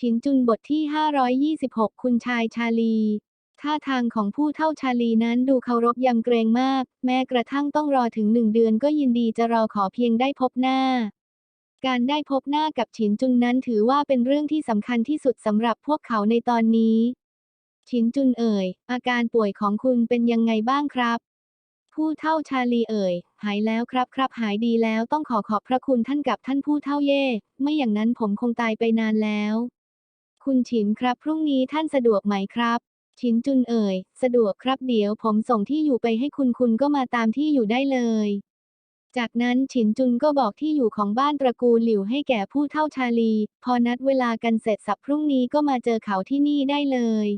ชินจุนบทที่ 526 คุณชายชาลี ท่าทางของผู้เท่าชาลีนั้นดูเคารพยำเกรงมาก แม้กระทั่งต้องรอถึงหนึ่งเดือนก็ยินดีจะรอขอเพียงได้พบหน้า การได้พบหน้ากับฉินจุนนั้นถือว่าเป็นเรื่องที่สำคัญที่สุดสำหรับพวกเขาในตอนนี้ ฉินจุนเอ่ย อาการป่วยของคุณเป็นยังไงบ้างครับผู้เท่าชาลีเอ่ย หายแล้วครับครับหายดีแล้วต้องขอขอบพระคุณท่านกับท่านผู้เท่าเย่ ไม่อย่างนั้นผมคงตายไปนานแล้ว คุณฉินครับ พรุ่งนี้ท่านสะดวกไหมครับ ฉินจุนเอ่ย สะดวกครับเดี๋ยวผมส่งที่อยู่ไปให้คุณคุณก็มาตามที่อยู่ได้เลย จากนั้นฉินจุนก็บอกที่อยู่ของบ้านตระกูลหลิวให้แก่ผู้เท่าชาลี พอนัดเวลากันเสร็จสับพรุ่งนี้ก็มาเจอเขาที่นี่ได้เลย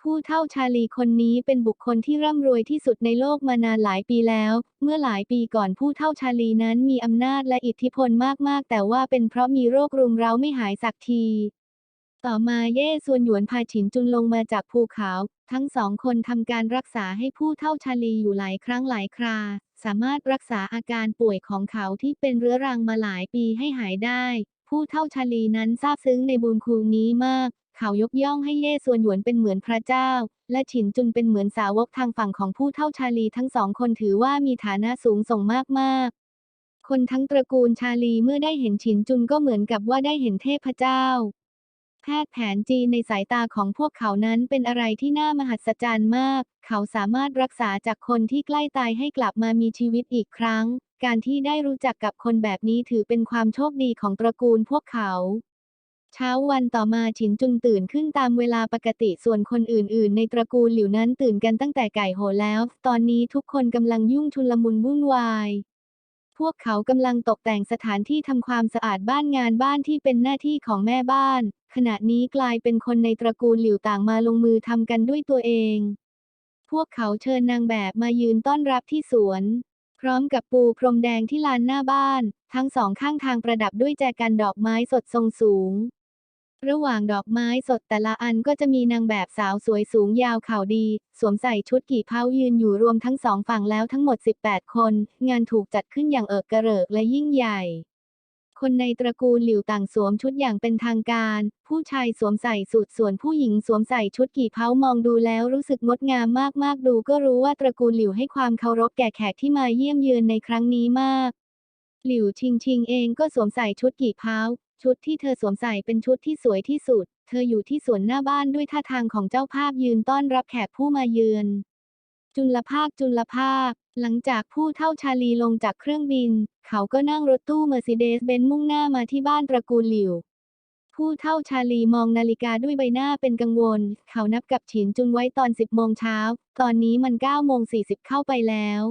ผู้เท่าชาลีคนนี้เป็นบุคคลที่ร่ำรวยที่สุดในโลกมานานหลายปีแล้ว เมื่อหลายปีก่อนผู้เท่าชาลีนั้นมีอำนาจและอิทธิพลมากๆ แต่ว่าเป็นเพราะมีโรครุมเร้าไม่หายสักที ต่อมาเย่ซวนหยวนพาฉินจุนลงมาจากภูเขา ทั้งสองคนทำการรักษาให้ผู้เท่าชาลีอยู่หลายครั้งหลายครา สามารถรักษาอาการป่วยของเขาที่เป็นเรื้อรังมาหลายปีให้หายได้ ผู้เท่าชาลีนั้นซาบซึ้งในบุญคุณนี้มาก เขายกย่องให้เย่ซวนหยวนเป็นเหมือนพระเจ้า และฉินจุนเป็นเหมือนสาวกทางฝั่งของผู้เท่าชาลีทั้งสองคนถือว่ามีฐานะสูงส่งมากๆ คนทั้งตระกูลชาลีเมื่อได้เห็นฉินจุนก็เหมือนกับว่าได้เห็นเทพเจ้า แพทย์แผนจีนในสายตาของพวกเขานั้นเป็นอะไรที่น่ามหัศจรรย์มาก เขาสามารถรักษาจากคนที่ใกล้ตายให้กลับมามีชีวิตอีกครั้ง การที่ได้รู้จักกับคนแบบนี้ถือเป็นความโชคดีของตระกูลพวกเขาเช้าวันต่อมาฉินจุนตื่นขึ้นตามเวลาปกติส่วนคนอื่นๆ ในตระกูลหลิวนั้นตื่นกันตั้งแต่ไก่โหแล้ว ตอนนี้ทุกคนกำลังยุ่งชุลมุนวุ่นวาย พวกเขากำลังตกแต่งสถานที่ทำความสะอาดบ้านงานบ้านที่เป็นหน้าที่ของแม่บ้าน ขณะนี้กลายเป็นคนในตระกูลหลิวต่างมาลงมือทำกันด้วยตัวเอง พวกเขาเชิญนางแบบมายืนต้อนรับที่สวน พร้อมกับปูพรมแดงที่ลานหน้าบ้าน ทั้งสองข้างทางประดับด้วยแจกันดอกไม้สดทรงสูง ระหว่างดอกไม้สดแต่ละอันก็จะมีนางแบบสาวสวยสูงยาวเข่าดี สวมใส่ชุดกี่เผายืนอยู่รวมทั้งสองฝั่งแล้วทั้งหมด 18 คน งานถูกจัดขึ้นอย่างเอิกกระเริกและยิ่งใหญ่ คนในตระกูลหลิวต่างสวมชุดอย่างเป็นทางการ ผู้ชายสวมใส่สูทส่วนผู้หญิงสวมใส่ชุดกี่เผามองดูแล้วรู้สึกงดงามมากๆ ดูก็รู้ว่าตระกูลหลิวให้ความเคารพแก่แขกที่มาเยี่ยมเยือนในครั้งนี้มาก หลิวชิงชิงเองก็สวมใส่ชุดกี่เผาชุดที่เธอสวมใส่เป็นชุดที่สวยที่สุด เธออยู่ที่สวนหน้าบ้านด้วยท่าทางของเจ้าภาพยืนต้อนรับแขกผู้มาเยือน จุลภาคจุลภาค หลังจากผู้เท่าชาลีลงจากเครื่องบิน เขาก็นั่งรถตู้เมอร์ซิเดสเบนซ์มุ่งหน้ามาที่บ้านตระกูลหลิว ผู้เท่าชาลีมองนาฬิกาด้วยใบหน้าเป็นกังวล เขานับกับฉินจุนไว้ตอน 10 โมงเช้า ตอนนี้มัน 9 โมง 40 เข้าไปแล้ว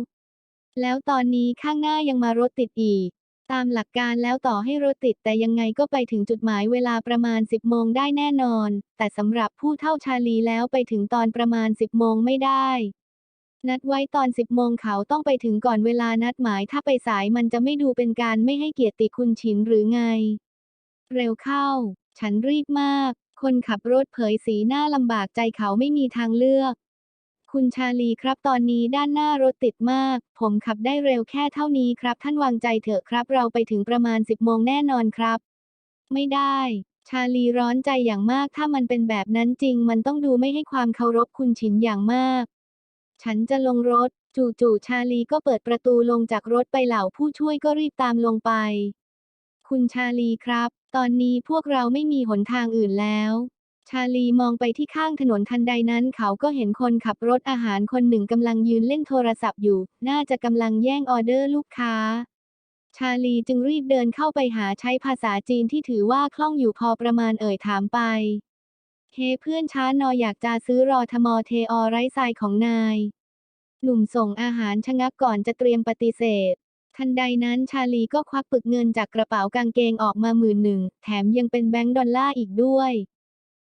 แล้วตอนนี้ข้างหน้ายังมารถติดอีก ตามหลักการแล้วต่อให้รถติดแต่ยังไงก็ไปถึงจุดหมายเวลาประมาณ 10 โมงได้แน่นอน แต่สำหรับผู้เท่าชาลีแล้วไปถึงตอนประมาณ 10 โมงไม่ได้ นัดไว้ตอน 10 โมงเขาต้องไปถึงก่อนเวลานัดหมายถ้าไปสายมันจะไม่ดูเป็นการไม่ให้เกียรติคุณฉินหรือไง เร็วเข้า ฉันรีบมาก คนขับรถเผยสีหน้าลำบากใจเขาไม่มีทางเลือก คุณชาลีครับตอนนี้ด้านหน้ารถติดมาก ผมขับได้เร็วแค่เท่านี้ครับ ท่านวางใจเถอะครับ เราไปถึงประมาณ 10 โมงแน่นอนครับ ไม่ได้ชาลีร้อนใจอย่างมากถ้ามันเป็นแบบนั้นจริง มันต้องดูไม่ให้ความเคารพคุณฉินอย่างมาก ฉันจะลงรถ จู่ๆชาลีก็เปิดประตูลงจากรถไปเหล่าผู้ช่วยก็รีบตามลงไป คุณชาลีครับ ตอนนี้พวกเราไม่มีหนทางอื่นแล้ว ชาลีมองไปที่ข้างถนนทันใดนั้นเขาก็เห็นคนขับรถอาหารคนหนึ่งกำลังยืนเล่นโทรศัพท์อยู่ น่าจะกำลังแย่งออเดอร์ลูกค้าชาลีจึงรีบเดินเข้าไปหาใช้ภาษาจีนที่ถือว่าคล่องอยู่พอประมาณเอ่ยถามไป เฮเพื่อนช้านออยากจะซื้อรอทมอเทอไรทรายของนาย หนุ่มส่งอาหารชะงักก่อนจะเตรียมปฏิเสธ ทันใดนั้นชาลีก็ควักปึกเงินจากกระเป๋ากางเกงออกมาหมื่นหนึ่ง แถมยังเป็นแบงก์ดอลลาร์อีกด้วย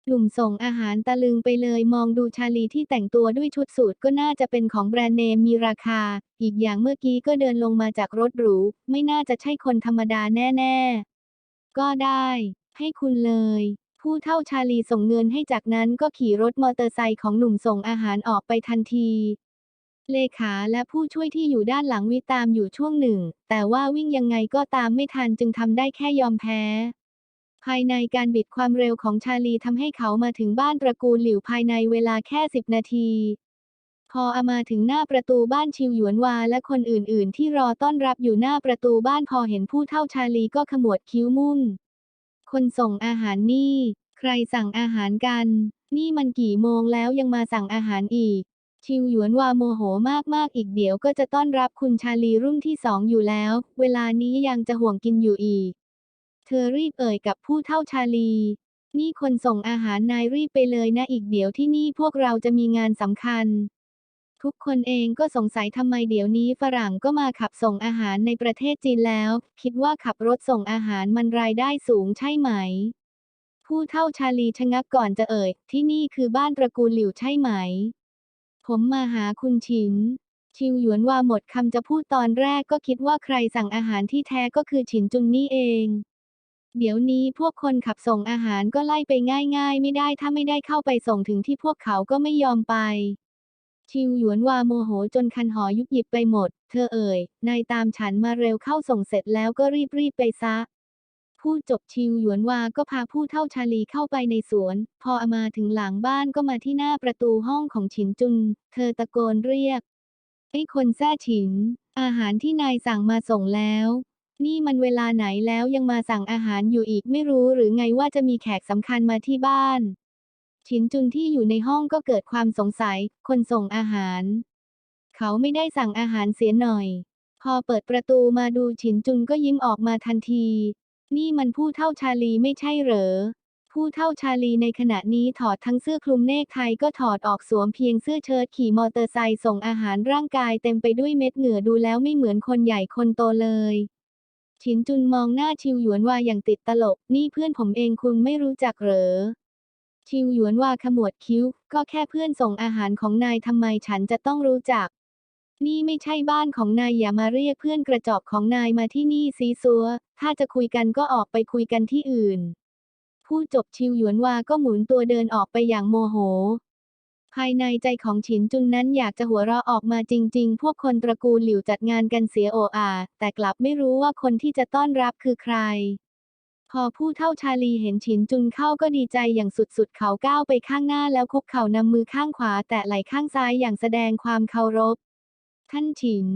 หนุ่มส่งอาหารตะลึงไปเลยมองดูชาลีที่แต่งตัวด้วยชุดสูทก็น่าจะเป็นของแบรนด์เนมมีราคา อีกอย่างเมื่อกี้ก็เดินลงมาจากรถหรู ไม่น่าจะใช่คนธรรมดาแน่ๆ ก็ได้ ให้คุณเลย ผู้เท่าชาลีส่งเงินให้จากนั้นก็ขี่รถมอเตอร์ไซค์ของหนุ่มส่งอาหารออกไปทันที เลขาและผู้ช่วยที่อยู่ด้านหลังวิตามอยู่ช่วงหนึ่ง แต่ว่าวิ่งยังไงก็ตามไม่ทันจึงทำได้แค่ยอมแพ้ ภายในการบิดความเร็วของชาลีทำให้เขามาถึงบ้านตระกูลหลิวภายในเวลาแค่สิบนาที พออามาถึงหน้าประตูบ้านชิวหยวนวาและคนอื่น ๆ ที่รอต้อนรับอยู่หน้าประตูบ้านพอเห็นผู้เท่าชาลีก็ขมวดคิ้วมุ่น คนส่งอาหารนี่ ใครสั่งอาหารกัน นี่มันกี่โมงแล้วยังมาสั่งอาหารอีก ชิวหยวนวาโมโหมากๆ อีกเดี๋ยวก็จะต้อนรับคุณชาลีรุ่นที่สองอยู่แล้ว เวลานี้ยังจะห่วงกินอยู่อีก เธอรีบเอ่ยกับผู้เท่าชาลี นี่คนส่งอาหารนายรีบไปเลยนะอีกเดี๋ยวที่นี่พวกเราจะมีงานสำคัญ ทุกคนเองก็สงสัยทำไมเดี๋ยวนี้ฝรั่งก็มาขับส่งอาหารในประเทศจีนแล้ว คิดว่าขับรถส่งอาหารมันรายได้สูงใช่ไหม ผู้เท่าชาลีชะงักก่อนจะเอ่ย ที่นี่คือบ้านตระกูลหลิวใช่ไหม ผมมาหาคุณฉิน ชิวหยวนว่าหมดคำจะพูดตอนแรกก็คิดว่าใครสั่งอาหารที่แท้ก็คือฉินจุนนี่เอง เดี๋ยวนี้พวกคนขับส่งอาหารก็ไล่ไปง่ายๆ ไม่ได้ถ้าไม่ได้เข้าไปส่งถึงที่พวกเขาก็ไม่ยอมไป ชิวหยวนว่าโมโหจนคันหอยุบหยิบไปหมด เธอเอ่ย นายตามฉันมาเร็วเข้าส่งเสร็จแล้วก็รีบๆไปซะ พูดจบชิวหยวนวาก็พาผู้เท่าชาลีเข้าไปในสวน พออามาถึงหลังบ้านก็มาที่หน้าประตูห้องของฉินจุน เธอตะโกนเรียก ไอ้คนแซ่ฉิน อาหารที่นายสั่งมาส่งแล้ว นี่มันเวลาไหนแล้วยังมาสั่งอาหารอยู่อีกไม่รู้หรือไงว่าจะมีแขกสำคัญมาที่บ้าน ฉินจุนที่อยู่ในห้องก็เกิดความสงสัย คนส่งอาหาร เขาไม่ได้สั่งอาหารเสียหน่อยพอเปิดประตูมาดูฉินจุนก็ยิ้มออกมาทันที นี่มันผู้เท่าชาลีไม่ใช่เหรอ ผู้เท่าชาลีในขณะนี้ถอดทั้งเสื้อคลุมเนกไทก็ถอดออกสวมเพียงเสื้อเชิ้ตขี่มอเตอร์ไซค์ส่งอาหารร่างกายเต็มไปด้วยเม็ดเหงื่อดูแล้วไม่เหมือนคนใหญ่คนโตเลยฉินจุนมองหน้าชิวหยวนวาอย่างติดตลก นี่เพื่อนผมเองคุณไม่รู้จักเหรอ ชิวหยวนวาขมวดคิ้ว ก็แค่เพื่อนส่งอาหารของนายทำไมฉันจะต้องรู้จัก นี่ไม่ใช่บ้านของนายอย่ามาเรียกเพื่อนกระจอกของนายมาที่นี่ซีซัว ถ้าจะคุยกันก็ออกไปคุยกันที่อื่นพูดจบชิวหยวนวาก็หมุนตัวเดินออกไปอย่างโมโห ภายในใจของฉินจุนนั้นอยากจะหัวเราะออกมาจริง ๆ พวกคนตระกูลหลิวจัดงานกันเสียโออา แต่กลับไม่รู้ว่าคนที่จะต้อนรับคือใคร พอผู้เท่าชาลีเห็นฉินจุนเข้าก็ดีใจอย่างสุดๆ เขาก้าวไปข้างหน้าแล้วคุกเข่านำมือข้างขวา แตะไหล่ข้างซ้ายอย่างแสดงความเคารพ ท่านฉิน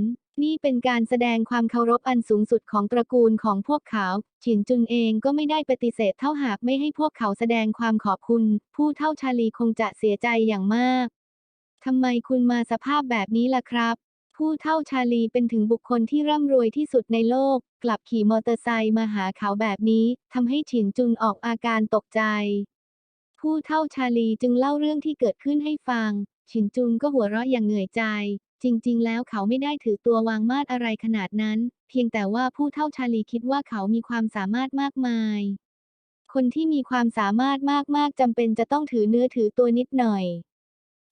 นี่เป็นการแสดงความเคารพอันสูงสุดของตระกูลของพวกเขา ฉินจุนเองก็ไม่ได้ปฏิเสธเท่าหากไม่ให้พวกเขาแสดงความขอบคุณ ผู้เท่าชาลีคงจะเสียใจอย่างมาก ทำไมคุณมาสภาพแบบนี้ล่ะครับ ผู้เท่าชาลีเป็นถึงบุคคลที่ร่ำรวยที่สุดในโลก กลับขี่มอเตอร์ไซค์มาหาเขาแบบนี้ทำให้ฉินจุนออกอาการตกใจ ผู้เท่าชาลีจึงเล่าเรื่องที่เกิดขึ้นให้ฟังฉินจุนก็หัวเราะอย่างเหนื่อยใจ จริง ๆ แล้วเขาไม่ได้ถือตัววางมาดอะไรขนาดนั้น เพียงแต่ว่าผู้เท่าชาลีคิดว่าเขามีความสามารถมากมาย คนที่มีความสามารถมากๆจำเป็นจะต้องถือเนื้อถือตัวนิดหน่อย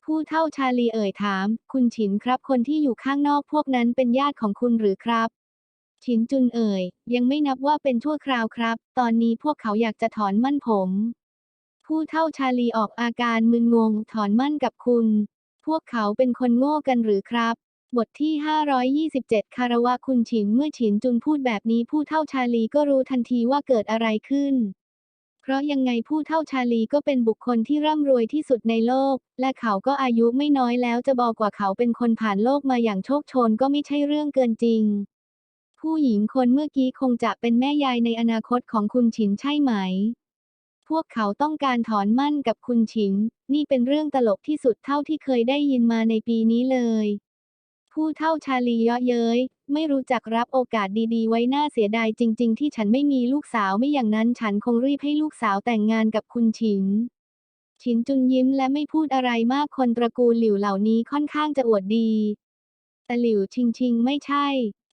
ผู้เท่าชาลีเอ่ยถาม คุณฉินครับ คนที่อยู่ข้างนอกพวกนั้นเป็นญาติของคุณหรือครับ ฉินจุนเอ่ย ยังไม่นับว่าเป็นชั่วคราวครับ ตอนนี้พวกเขาอยากจะถอนมั่นผมผู้เท่าชาลีออกอาการมึนงง ถอนมั่นกับคุณ พวกเขาเป็นคนโง่กันหรือครับ บทที่ 527 คารวะคุณฉินเมื่อฉินจุนพูดแบบนี้ผู้เท่าชาลีก็รู้ทันทีว่าเกิดอะไรขึ้น เพราะยังไงผู้เท่าชาลีก็เป็นบุคคลที่ร่ำรวยที่สุดในโลก และเขาก็อายุไม่น้อยแล้วจะบอกกว่าเขาเป็นคนผ่านโลกมาอย่างโชคโชนก็ไม่ใช่เรื่องเกินจริง ผู้หญิงคนเมื่อกี้คงจะเป็นแม่ยายในอนาคตของคุณฉินใช่ไหม พวกเขาต้องการถอนมั่นกับคุณฉินนี่เป็นเรื่องตลกที่สุดเท่าที่เคยได้ยินมาในปีนี้เลย ผู้เท่าชาลีเยาะเย้ย ไม่รู้จักรับโอกาสดีๆ ไว้น่าเสียดายจริง ๆ ที่ฉันไม่มีลูกสาวไม่อย่างนั้นฉันคงรีบให้ลูกสาวแต่งงานกับคุณฉิน ฉินจุนยิ้มและไม่พูดอะไรมากคนตระกูลหลิวเหล่านี้ค่อนข้างจะอวดดีแต่หลิวชิงชิงไม่ใช่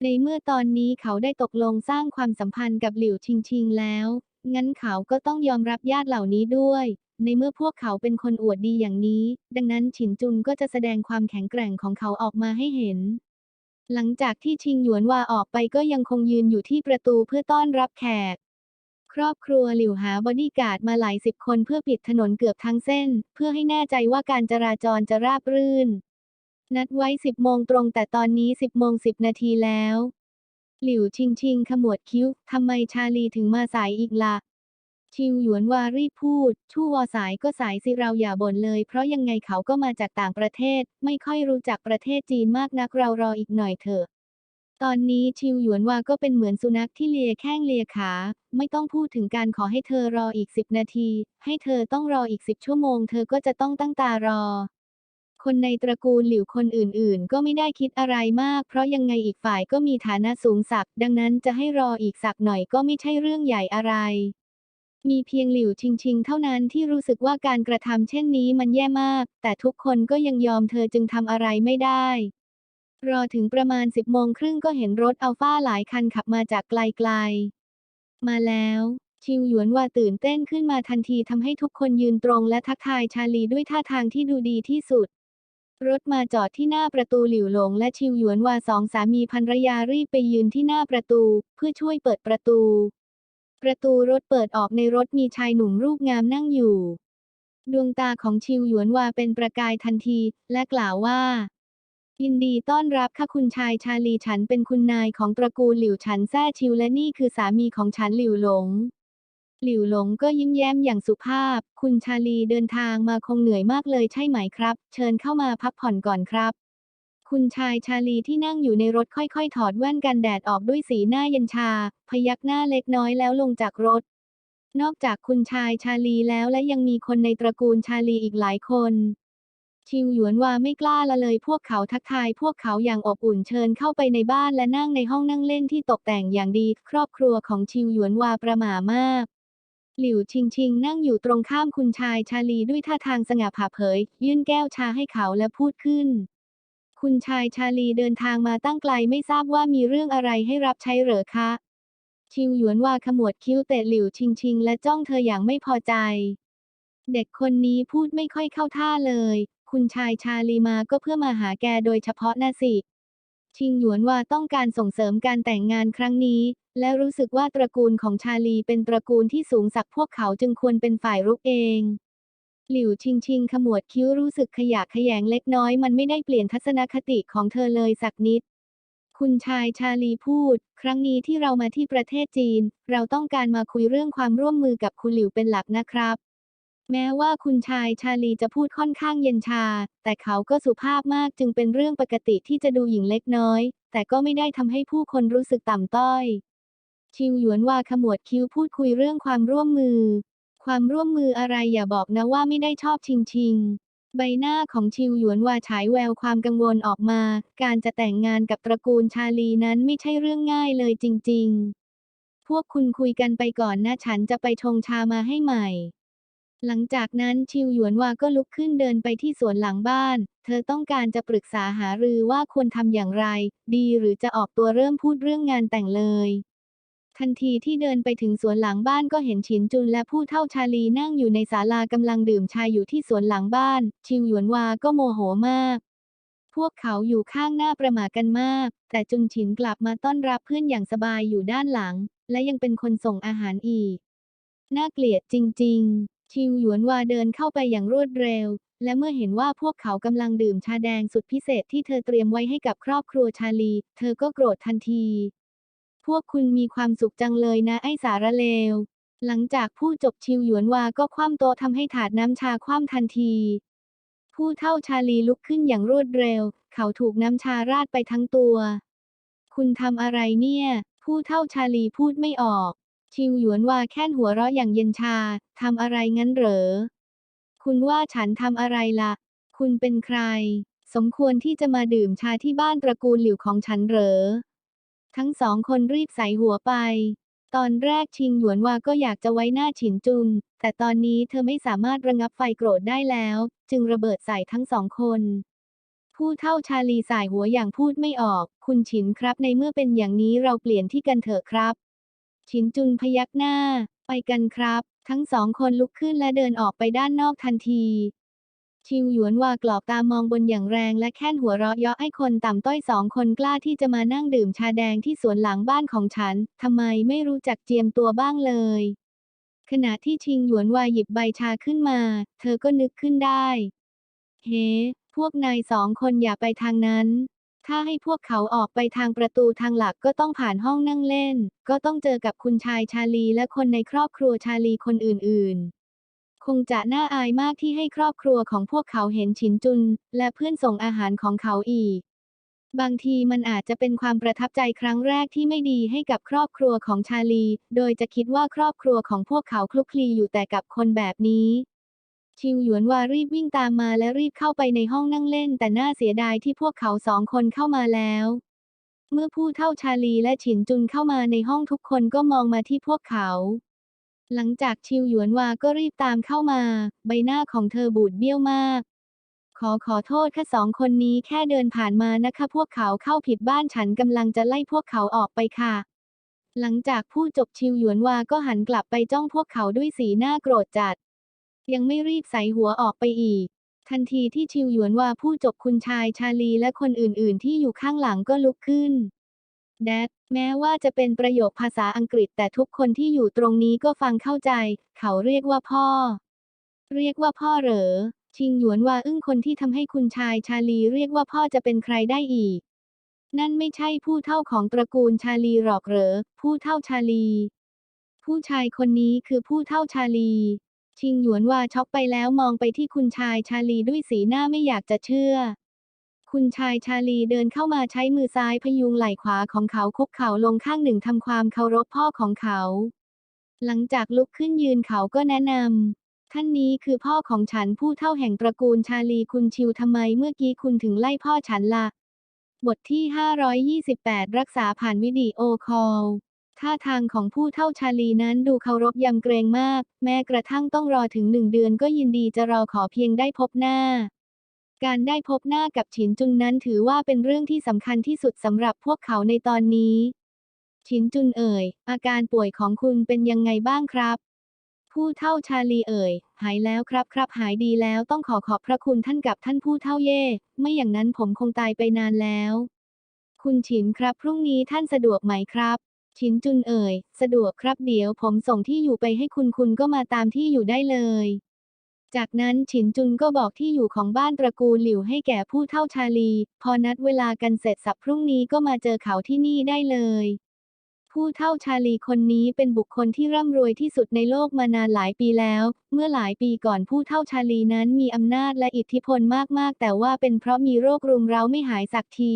ในเมื่อตอนนี้เขาได้ตกลงสร้างความสัมพันธ์กับหลิวชิงชิงแล้ว งั้นเขาก็ต้องยอมรับญาติเหล่านี้ด้วย ในเมื่อพวกเขาเป็นคนอวดดีอย่างนี้ ดังนั้นฉินจุนก็จะแสดงความแข็งแกร่งของเขาออกมาให้เห็น หลังจากที่ชิงหยวนวาออกไปก็ยังคงยืนอยู่ที่ประตูเพื่อต้อนรับแขก ครอบครัวหลิวหาบอดี้การ์ดมาหลายสิบคนเพื่อปิดถนนเกือบทั้งเส้น เพื่อให้แน่ใจว่าการจราจรจะราบรื่น นัดไว้ 10 โมงตรงแต่ตอนนี้ 10 โมง 10 นาทีแล้ว หลิวชิงชิงขมวดคิ้ว ทำไมชาลีถึงมาสายอีกละ่ะ ชิวหยวนวารีพูด ชู่วอสายก็สายสิเราอย่าบ่นเลย เพราะยังไงเขาก็มาจากต่างประเทศ ไม่ค่อยรู้จักประเทศจีนมากนักเรารออีกหน่อยเถอะ ตอนนี้ชิวหยวนวาก็เป็นเหมือนสุนัขที่เลียแข้งเลียขา ไม่ต้องพูดถึงการขอให้เธอรออีกสิบนาที ให้เธอต้องรออีกสิบชั่วโมง เธอก็จะต้องตั้งตารอ คนในตระกูลหลิวคนอื่นๆ ก็ไม่ได้คิดอะไรมาก เพราะยังไงอีกฝ่ายก็มีฐานะสูงสัก ดังนั้นจะให้รออีกสักหน่อยก็ไม่ใช่เรื่องใหญ่อะไร มีเพียงหลิวชิงชิงเท่านั้นที่รู้สึกว่าการกระทำเช่นนี้มันแย่มาก แต่ทุกคนก็ยังยอมเธอจึงทำอะไรไม่ได้รอถึงประมาณสิบโมงครึ่งก็เห็นรถอัลฟาหลายคันขับมาจากไกลๆ มาแล้ว ชิวหยวนว่าตื่นเต้นขึ้นมาทันทีทำให้ทุกคนยืนตรงและทักทายชาลีด้วยท่าทางที่ดูดีที่สุด รถมาจอดที่หน้าประตูหลิวหลงและชิวหยวนว่าสองสามีภรรยารีบไปยืนที่หน้าประตู เพื่อช่วยเปิดประตู ประตูรถเปิดออกในรถมีชายหนุ่มรูปงามนั่งอยู่ ดวงตาของชิวหยวนว่าเป็นประกายทันที และกล่าวว่า ยินดีต้อนรับค่ะคุณชายชาลีฉันเป็นคุณนายของตระกูลหลิวฉันแซ่ชิวและนี่คือสามีของฉันหลิวหลง หลิวหลงก็ยิ้มแย้มอย่างสุภาพ คุณชาลีเดินทางมาคงเหนื่อยมากเลยใช่ไหมครับ เชิญเข้ามาพักผ่อนก่อนครับ คุณชายชาลีที่นั่งอยู่ในรถค่อยๆ ถอดแว่นกันแดดออกด้วยสีหน้าเย็นชา พยักหน้าเล็กน้อยแล้วลงจากรถ นอกจากคุณชายชาลีแล้วและยังมีคนในตระกูลชาลีอีกหลายคน ชิวหยวนว่าไม่กล้าละเลยพวกเขาทักทายพวกเขาอย่างอบอุ่นเชิญเข้าไปในบ้านและนั่งในห้องนั่งเล่นที่ตกแต่งอย่างดี ครอบครัวของชิวหยวนว่าประหม่ามาก หลิวชิงชิงนั่งอยู่ตรงข้ามคุณชายชาลีด้วยท่าทางสง่าผ่าเผย ยื่นแก้วชาให้เขาและพูดขึ้น คุณชายชาลีเดินทางมาตั้งไกลไม่ทราบว่ามีเรื่องอะไรให้รับใช้เหรอคะ ชิวหยวนว่าขมวดคิ้วเตะหลิวชิงชิงและจ้องเธออย่างไม่พอใจ เด็กคนนี้พูดไม่ค่อยเข้าท่าเลย คุณชายชาลีมาก็เพื่อมาหาแกโดยเฉพาะนะสิ ชิงหยวนว่าต้องการส่งเสริมการแต่งงานครั้งนี้ และรู้สึกว่าตระกูลของชาลีเป็นตระกูลที่สูงสักพวกเขาจึงควรเป็นฝ่ายรุกเอง หลิวชิงชิงขมวดคิ้วรู้สึกขยะแขยงเล็กน้อยมันไม่ได้เปลี่ยนทัศนคติของเธอเลยสักนิด คุณชายชาลีพูด ครั้งนี้ที่เรามาที่ประเทศจีน เราต้องการมาคุยเรื่องความร่วมมือกับคุณหลิวเป็นหลักนะครับ แม้ว่าคุณชายชาลีจะพูดค่อนข้างเย็นชา แต่เขาก็สุภาพมากจึงเป็นเรื่องปกติที่จะดูหญิงเล็กน้อย แต่ก็ไม่ได้ทำให้ผู้คนรู้สึกต่ำต้อย ชิวหยวนว่าขมวดคิ้วพูดคุยเรื่องความร่วมมือ ความร่วมมืออะไรอย่าบอกนะว่าไม่ได้ชอบชิงชิง ใบหน้าของชิวหยวนว่าฉายแววความกังวลออกมา การจะแต่งงานกับตระกูลชาลีนั้นไม่ใช่เรื่องง่ายเลยจริง ๆ พวกคุณคุยกันไปก่อนนะฉันจะไปชงชามาให้ใหม่ หลังจากนั้นชิวหยวนวาก็ลุกขึ้นเดินไปที่สวนหลังบ้าน เธอต้องการจะปรึกษาหารือว่าควรทำอย่างไร ดีหรือจะออกตัวเริ่มพูดเรื่องงานแต่งเลย ทันทีที่เดินไปถึงสวนหลังบ้านก็เห็นฉินจุนและผู้เท่าชาลีนั่งอยู่ในศาลากำลังดื่มชาอยู่ที่สวนหลังบ้าน ชิวหยวนวาก็โมโหมาก พวกเขาอยู่ข้างหน้าประม่ากันมาก แต่จุนฉินกลับมาต้อนรับเพื่อนอย่างสบายอยู่ด้านหลัง และยังเป็นคนส่งอาหารอีก น่าเกลียดจริง ๆ ชิวหยวนวาเดินเข้าไปอย่างรวดเร็ว และเมื่อเห็นว่าพวกเขากำลังดื่มชาแดงสุดพิเศษที่เธอเตรียมไว้ให้กับครอบครัวชาลี เธอก็โกรธทันที พวกคุณมีความสุขจังเลยนะไอ้สารเลว หลังจากพูดจบชิวหยวนวาก็คว่ำโตทำให้ถาดน้ำชาคว่ำทันที ผู้เท่าชาลีลุกขึ้นอย่างรวดเร็ว เขาถูกน้ำชาราดไปทั้งตัว คุณทำอะไรเนี่ย ผู้เท่าชาลีพูดไม่ออก ชิวหยวนว่าแค่นหัวเราะอย่างเย็นชา ทำอะไรงั้นเหรอ คุณว่าฉันทำอะไรละ่ะ คุณเป็นใคร สมควรที่จะมาดื่มชาที่บ้านตระกูลหลิวของฉันเหรอ ทั้งสองคนรีบใส่หัวไป ตอนแรกชิงหยวนว่าก็อยากจะไว้หน้าฉินจุน แต่ตอนนี้เธอไม่สามารถระงับไฟโกรธได้แล้ว จึงระเบิดใส่ทั้งสองคนผู้เท่าชาลีสายหัวอย่างพูดไม่ออก คุณฉินครับในเมื่อเป็นอย่างนี้เราเปลี่ยนที่กันเถอะครับ ฉินจุนพยักหน้า ไปกันครับ ทั้งสองคนลุกขึ้นและเดินออกไปด้านนอกทันที ชิวหยวนวากรอบตามองบนอย่างแรงและแค่นหัวเราะเยาะให้คนต่ำต้อยสองคนกล้าที่จะมานั่งดื่มชาแดงที่สวนหลังบ้านของฉัน ทำไมไม่รู้จักเจียมตัวบ้างเลย ขณะที่ชิงหยวนวาหยิบใบชาขึ้นมา เธอก็นึกขึ้นได้ เฮ้ พวกนายสองคนอย่าไปทางนั้น ถ้าให้พวกเขาออกไปทางประตูทางหลักก็ต้องผ่านห้องนั่งเล่น ก็ต้องเจอกับคุณชายชาลีและคนในครอบครัวชาลีคนอื่นๆ คงจะน่าอายมากที่ให้ครอบครัวของพวกเขาเห็นฉินจุน และเพื่อนส่งอาหารของเขาอีก บางทีมันอาจจะเป็นความประทับใจครั้งแรกที่ไม่ดีให้กับครอบครัวของชาลี โดยจะคิดว่าครอบครัวของพวกเขาคลุกคลีอยู่แต่กับคนแบบนี้ ชิวหยวนวารีบวิ่งตามมาและรีบเข้าไปในห้องนั่งเล่น แต่น่าเสียดายที่พวกเขาสองคนเข้ามาแล้ว เมื่อผู้เท่าชาลีและฉินจุนเข้ามาในห้องทุกคนก็มองมาที่พวกเขา หลังจากชิวหยวนวาก็รีบตามเข้ามา ใบหน้าของเธอบูดเบี้ยวมาก ขอขอโทษค่ะสองคนนี้แค่เดินผ่านมานะคะพวกเขาเข้าผิดบ้านฉันกำลังจะไล่พวกเขาออกไปค่ะ หลังจากพูดจบชิวหยวนวาก็หันกลับไปจ้องพวกเขาด้วยสีหน้าโกรธจัด ยังไม่รีบใส่หัวออกไปอีก ทันทีที่ชิวหยวนวาพูดจบคุณชายชาลีและคนอื่นๆ ที่อยู่ข้างหลังก็ลุกขึ้นแดดแม้ว่าจะเป็นประโยคภาษาอังกฤษแต่ทุกคนที่อยู่ตรงนี้ก็ฟังเข้าใจ เขาเรียกว่าพ่อ เรียกว่าพ่อเหรอ ชิงหยวนวาอึ้งคนที่ทำให้คุณชายชาลีเรียกว่าพ่อจะเป็นใครได้อีก นั่นไม่ใช่ผู้เท่าของตระกูลชาลีหรอกเหรอ ผู้เท่าชาลี ผู้ชายคนนี้คือผู้เท่าชาลี ชิงหยวนวาช็อกไปแล้วมองไปที่คุณชายชาลีด้วยสีหน้าไม่อยากจะเชื่อ คุณชายชาลีเดินเข้ามาใช้มือซ้ายพยุงไหล่ขวาของเขาคุกเข่าลงข้างหนึ่งทำความเคารพพ่อของเขา หลังจากลุกขึ้นยืนเขาก็แนะนำท่านนี้คือพ่อของฉันผู้เท่าแห่งตระกูลชาลีคุณชิวทำไมเมื่อกี้คุณถึงไล่พ่อฉันละ่ะ บทที่ 528 รักษาผ่านวิดีโอคอล ท่าทางของผู้เท่าชาลีนั้นดูเคารพยำเกรงมาก แม้กระทั่งต้องรอถึงหนึ่งเดือนก็ยินดีจะรอขอเพียงได้พบหน้า การได้พบหน้ากับฉินจุนนั้นถือว่าเป็นเรื่องที่สำคัญที่สุดสำหรับพวกเขาในตอนนี้ ฉินจุนเอ่ย อาการป่วยของคุณเป็นยังไงบ้างครับ ผู้เท่าชาลีเอ่ย หายแล้วครับครับหายดีแล้วต้องขอขอบพระคุณท่านกับท่านผู้เท่าเย่ไม่อย่างนั้นผมคงตายไปนานแล้วคุณฉินครับ พรุ่งนี้ท่านสะดวกไหมครับ ฉินจุนเอ่ย สะดวกครับเดี๋ยวผมส่งที่อยู่ไปให้คุณคุณก็มาตามที่อยู่ได้เลย จากนั้นฉินจุนก็บอกที่อยู่ของบ้านตระกูลหลิวให้แก่ผู้เท่าชาลี พอนัดเวลากันเสร็จสับพรุ่งนี้ก็มาเจอเขาที่นี่ได้เลย ผู้เท่าชาลีคนนี้เป็นบุคคลที่ร่ำรวยที่สุดในโลกมานานหลายปีแล้ว เมื่อหลายปีก่อนผู้เท่าชาลีนั้นมีอำนาจและอิทธิพลมากๆ แต่ว่าเป็นเพราะมีโรครุมเร้าไม่หายสักที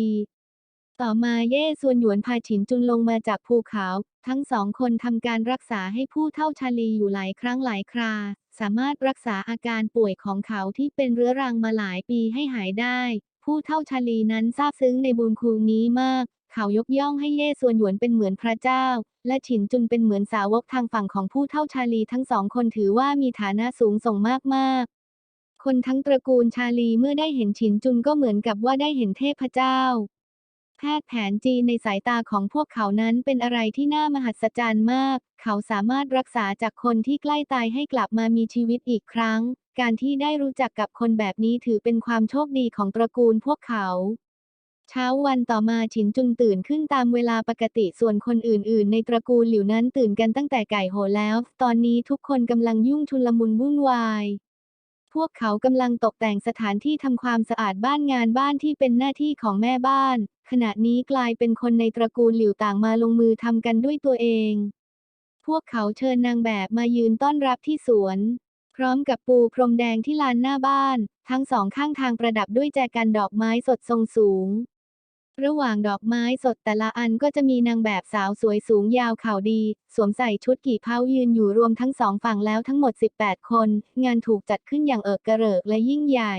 ต่อมาเย่ส่วนหยวนพาฉินจุนลงมาจากภูเขา ทั้งสองคนทำการรักษาให้ผู้เท่าชาลีอยู่หลายครั้งหลายครา สามารถรักษาอาการป่วยของเขาที่เป็นเรื้อรังมาหลายปีให้หายได้ ผู้เท่าชาลีนั้นซาบซึ้งในบุญคุณนี้มาก เขายกย่องให้เย่ส่วนหยวนเป็นเหมือนพระเจ้า และฉินจุนเป็นเหมือนสาวกทางฝั่งของผู้เท่าชาลีทั้งสองคนถือว่ามีฐานะสูงส่งมากๆ คนทั้งตระกูลชาลีเมื่อได้เห็นฉินจุนก็เหมือนกับว่าได้เห็นเทพเจ้า แพทย์แผนจีนในสายตาของพวกเขานั้นเป็นอะไรที่น่ามหัศจรรย์มาก เขาสามารถรักษาจากคนที่ใกล้ตายให้กลับมามีชีวิตอีกครั้ง การที่ได้รู้จักกับคนแบบนี้ถือเป็นความโชคดีของตระกูลพวกเขาเช้าวันต่อมาฉินจุนตื่นขึ้นตามเวลาปกติส่วนคนอื่นๆ ในตระกูลหลิวนั้นตื่นกันตั้งแต่ไก่โหแล้ว ตอนนี้ทุกคนกำลังยุ่งชุลมุนวุ่นวาย พวกเขากำลังตกแต่งสถานที่ทำความสะอาดบ้านงานบ้านที่เป็นหน้าที่ของแม่บ้าน ขณะนี้กลายเป็นคนในตระกูลหลิวต่างมาลงมือทำกันด้วยตัวเอง พวกเขาเชิญนางแบบมายืนต้อนรับที่สวน พร้อมกับปูพรมแดงที่ลานหน้าบ้าน ทั้งสองข้างทางประดับด้วยแจกันดอกไม้สดทรงสูง ระหว่างดอกไม้สดแต่ละอันก็จะมีนางแบบสาวสวยสูงยาวเข่าดี สวมใส่ชุดกี่เผายืนอยู่รวมทั้งสองฝั่งแล้วทั้งหมด 18 คน งานถูกจัดขึ้นอย่างเอิกกระเริกและยิ่งใหญ่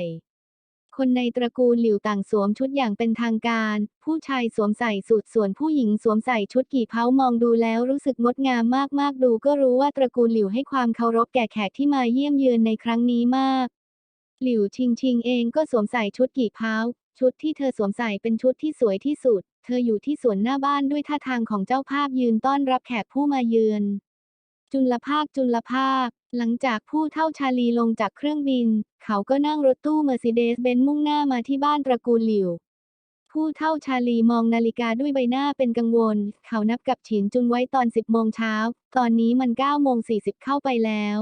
คนในตระกูลหลิวต่างสวมชุดอย่างเป็นทางการ ผู้ชายสวมใส่สูทส่วนผู้หญิงสวมใส่ชุดกี่เผามองดูแล้วรู้สึกงดงามมากๆดูก็รู้ว่าตระกูลหลิวให้ความเคารพแก่แขกที่มาเยี่ยมเยือนในครั้งนี้มากหลิวชิงชิงเองก็สวมใส่ชุดกี่เผา ชุดที่เธอสวมใส่เป็นชุดที่สวยที่สุด เธออยู่ที่สวนหน้าบ้านด้วยท่าทางของเจ้าภาพยืนต้อนรับแขกผู้มาเยือน จุลภาคจุลภาค หลังจากผู้เท่าชาลีลงจากเครื่องบิน เขาก็นั่งรถตู้เมอร์ซิเดสเบนซ์มุ่งหน้ามาที่บ้านตระกูลหลิว ผู้เท่าชาลีมองนาฬิกาด้วยใบหน้าเป็นกังวล เขานับกับฉินจุนไว้ตอน 10โมงเช้า ตอนนี้มัน9โมง40 เข้าไปแล้ว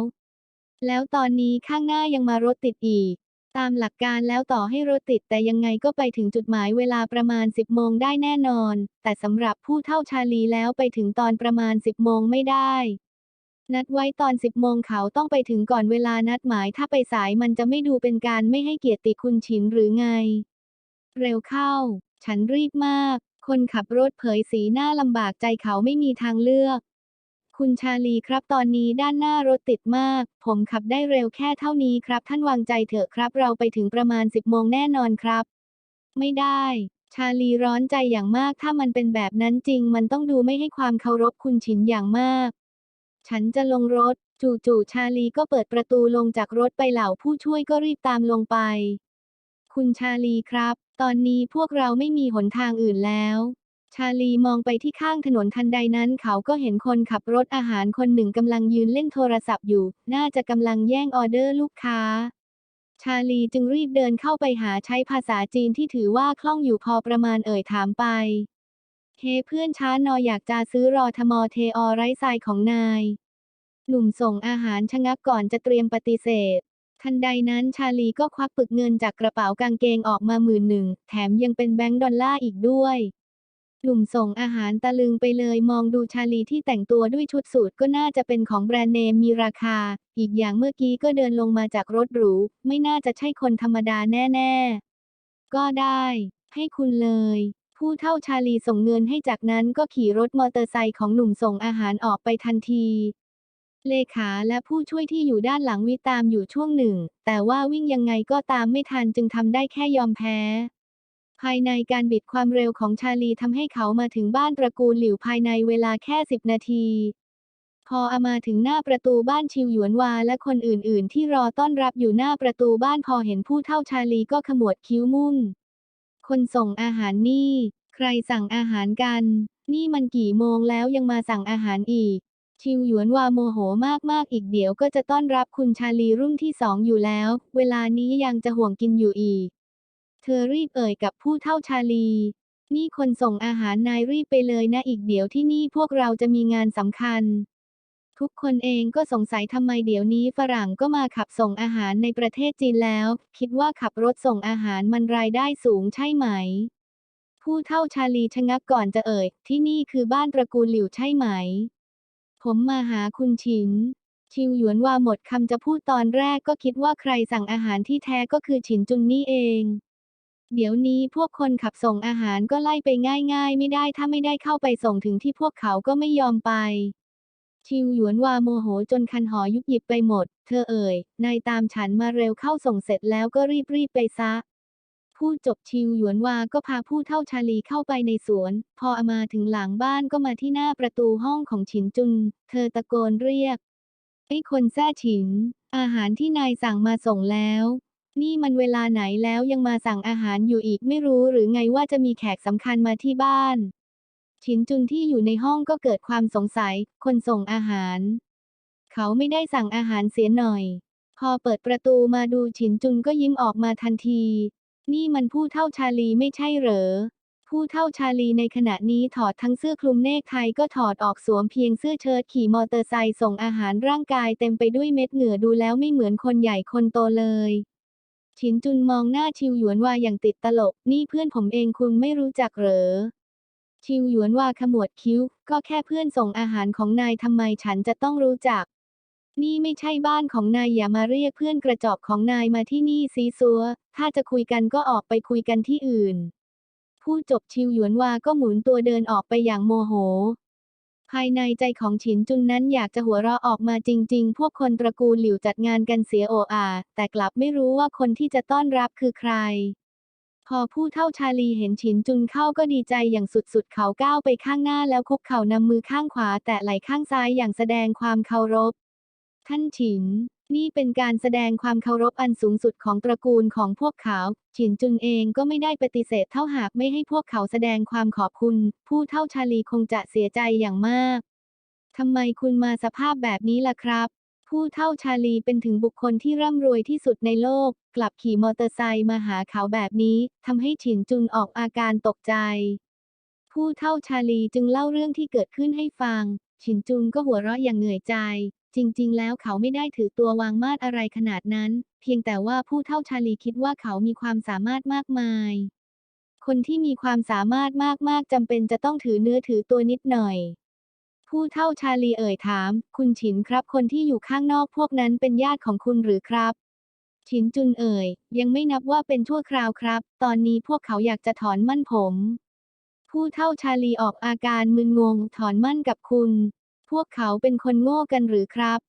แล้วตอนนี้ข้างหน้ายังมารถติดอีก ตามหลักการแล้วต่อให้รถติดแต่ยังไงก็ไปถึงจุดหมายเวลาประมาณ 10 โมงได้แน่นอน แต่สำหรับผู้เท่าชาลีแล้วไปถึงตอนประมาณ 10 โมงไม่ได้ นัดไว้ตอน 10 โมงเขาต้องไปถึงก่อนเวลานัดหมายถ้าไปสายมันจะไม่ดูเป็นการไม่ให้เกียรติคุณฉินหรือไง เร็วเข้า ฉันรีบมาก คนขับรถเผยสีหน้าลำบากใจเขาไม่มีทางเลือก คุณชาลีครับตอนนี้ด้านหน้ารถติดมาก ผมขับได้เร็วแค่เท่านี้ครับ ท่านวางใจเถอะครับ เราไปถึงประมาณ 10โมงแน่นอนครับ ไม่ได้ ชาลีร้อนใจอย่างมาก ถ้ามันเป็นแบบนั้นจริง มันต้องดูไม่ให้ความเคารพคุณฉินอย่างมาก ฉันจะลงรถ จู่ๆชาลีก็เปิดประตูลงจากรถไปเหล่าผู้ช่วยก็รีบตามลงไป คุณชาลีครับ ตอนนี้พวกเราไม่มีหนทางอื่นแล้ว ชาลีมองไปที่ข้างถนนทันใดนั้นเขาก็เห็นคนขับรถอาหารคนหนึ่งกำลังยืนเล่นโทรศัพท์อยู่ น่าจะกำลังแย่งออเดอร์ลูกค้า ชาลีจึงรีบเดินเข้าไปหาใช้ภาษาจีนที่ถือว่าคล่องอยู่พอประมาณเอ่ยถามไป เฮ้เพื่อนช้านออยากจะซื้อรอทมอเทอไรทรายของนาย หนุ่มส่งอาหารชะงักก่อนจะเตรียมปฏิเสธทันใดนั้นชาลีก็ควักปึกเงินจากกระเป๋ากางเกงออกมาหมื่นหนึ่ง แถมยังเป็นแบงก์ดอลลาร์อีกด้วย หนุ่มส่งอาหารตะลึงไปเลยมองดูชาลีที่แต่งตัวด้วยชุดสูทก็น่าจะเป็นของแบรนด์เนมมีราคา อีกอย่างเมื่อกี้ก็เดินลงมาจากรถหรู ไม่น่าจะใช่คนธรรมดาแน่ๆ ก็ได้ ให้คุณเลย ผู้เท่าชาลีส่งเงินให้จากนั้นก็ขี่รถมอเตอร์ไซค์ของหนุ่มส่งอาหารออกไปทันทีเลขาและผู้ช่วยที่อยู่ด้านหลังวิตามอยู่ช่วงหนึ่ง แต่ว่าวิ่งยังไงก็ตามไม่ทันจึงทำได้แค่ยอมแพ้ายในการบิดความเร็วของชาลีทำให้เขามาถึงบ้านตระกูลหลิวภายในเวลาแค่ 10 นาที พออามาถึงหน้าประตูบ้านชิวหยวนวาและคนอื่น ๆ ที่รอต้อนรับอยู่หน้าประตูบ้านพอเห็นผู้เท่าชาลีก็ขมวดคิ้วมุ่น คนส่งอาหารนี่ ใครสั่งอาหารกัน นี่มันกี่โมงแล้วยังมาสั่งอาหารอีกชิวหยวนวาโมโหมากๆ อีกเดี๋ยวก็จะต้อนรับคุณชาลีรุ่นที่สองอยู่แล้ว เวลานี้ยังจะห่วงกินอยู่อีก เธอรีบเอ่ยกับผู้เท่าชาลี นี่คนส่งอาหารนายรีบไปเลยนะอีกเดี๋ยวที่นี่พวกเราจะมีงานสำคัญ ทุกคนเองก็สงสัยทำไมเดี๋ยวนี้ฝรั่งก็มาขับส่งอาหารในประเทศจีนแล้ว คิดว่าขับรถส่งอาหารมันรายได้สูงใช่ไหม ผู้เท่าชาลีชะงักก่อนจะเอ่ย ที่นี่คือบ้านตระกูลหลิวใช่ไหม ผมมาหาคุณชินชิวหยวนว่าหมดคำจะพูดตอนแรกก็คิดว่าใครสั่งอาหารที่แท้ก็คือฉินจุนนี่เอง เดี๋ยวนี้พวกคนขับส่งอาหารก็ไล่ไปง่าย ๆ ไม่ได้ถ้าไม่ได้เข้าไปส่งถึงที่พวกเขาก็ไม่ยอมไป ชิวหยวนวาโมโหจนคันหอยุบยิบไปหมด เธอเอ่ย นายตามฉันมาเร็วเข้าส่งเสร็จแล้วก็รีบรีบไปซะพูดจบชิวหยวนวาก็พาผู้เท่าชาลีเข้าไปในสวน พออามาถึงหลังบ้านก็มาที่หน้าประตูห้องของฉินจุน เธอตะโกนเรียกไอ้คนแซ่ฉิน อาหารที่นายสั่งมาส่งแล้ว นี่มันเวลาไหนแล้วยังมาสั่งอาหารอยู่อีกไม่รู้หรือไงว่าจะมีแขกสำคัญมาที่บ้าน ฉินจุนที่อยู่ในห้องก็เกิดความสงสัย คนส่งอาหาร เขาไม่ได้สั่งอาหารเสียหน่อย พอเปิดประตูมาดูฉินจุนก็ยิ้มออกมาทันที นี่มันผู้เท่าชาลีไม่ใช่เหรอ ผู้เท่าชาลีในขณะนี้ถอดทั้งเสื้อคลุมเนกไทก็ถอดออกสวมเพียงเสื้อเชิ้ตขี่มอเตอร์ไซค์ส่งอาหารร่างกายเต็มไปด้วยเม็ดเหงื่อดูแล้วไม่เหมือนคนใหญ่คนโตเลย ฉินจุนมองหน้าชิวหยวนวาอย่างติดตลก นี่เพื่อนผมเองคุณไม่รู้จักเหรอ ชิวหยวนวาขมวดคิ้ว ก็แค่เพื่อนส่งอาหารของนายทำไมฉันจะต้องรู้จัก นี่ไม่ใช่บ้านของนายอย่ามาเรียกเพื่อนกระจอกของนายมาที่นี่ซีซัว ถ้าจะคุยกันก็ออกไปคุยกันที่อื่น พูดจบชิวหยวนวาก็หมุนตัวเดินออกไปอย่างโมโห ภายในใจของฉินจุนนั้นอยากจะหัวเราะออกมาจริง ๆ พวกคนตระกูลหลิวจัดงานกันเสียโออาแต่กลับไม่รู้ว่าคนที่จะต้อนรับคือใคร พอผู้เท่าชาลีเห็นฉินจุนเข้าก็ดีใจอย่างสุดๆ เขาก้าวไปข้างหน้าแล้วคุกเข่านำมือข้างขวา แตะไหล่ข้างซ้ายอย่างแสดงความเคารพ ท่านฉิน นี่เป็นการแสดงความเคารพอันสูงสุดของตระกูลของพวกเขา ฉินจุนเองก็ไม่ได้ปฏิเสธเท่าหากไม่ให้พวกเขาแสดงความขอบคุณ ผู้เท่าชาลีคงจะเสียใจอย่างมาก ทำไมคุณมาสภาพแบบนี้ล่ะครับ ผู้เท่าชาลีเป็นถึงบุคคลที่ร่ำรวยที่สุดในโลก กลับขี่มอเตอร์ไซค์มาหาเขาแบบนี้ทำให้ฉินจุนออกอาการตกใจ ผู้เท่าชาลีจึงเล่าเรื่องที่เกิดขึ้นให้ฟัง ฉินจุนก็หัวเราะอย่างเหนื่อยใจ จริง ๆ แล้วเขาไม่ได้ถือตัววางมาดอะไรขนาดนั้น เพียงแต่ว่าผู้เท่าชาลีคิดว่าเขามีความสามารถมากมาย คนที่มีความสามารถมากๆจำเป็นจะต้องถือเนื้อถือตัวนิดหน่อย ผู้เท่าชาลีเอ่ยถาม คุณฉินครับ คนที่อยู่ข้างนอกพวกนั้นเป็นญาติของคุณหรือครับ ฉินจุนเอ่ย ยังไม่นับว่าเป็นชั่วคราวครับ ตอนนี้พวกเขาอยากจะถอนมั่นผม ผู้เท่าชาลีออกอาการมึนงง ถอนมั่นกับคุณ พวกเขาเป็นคนโง่กันหรือครับ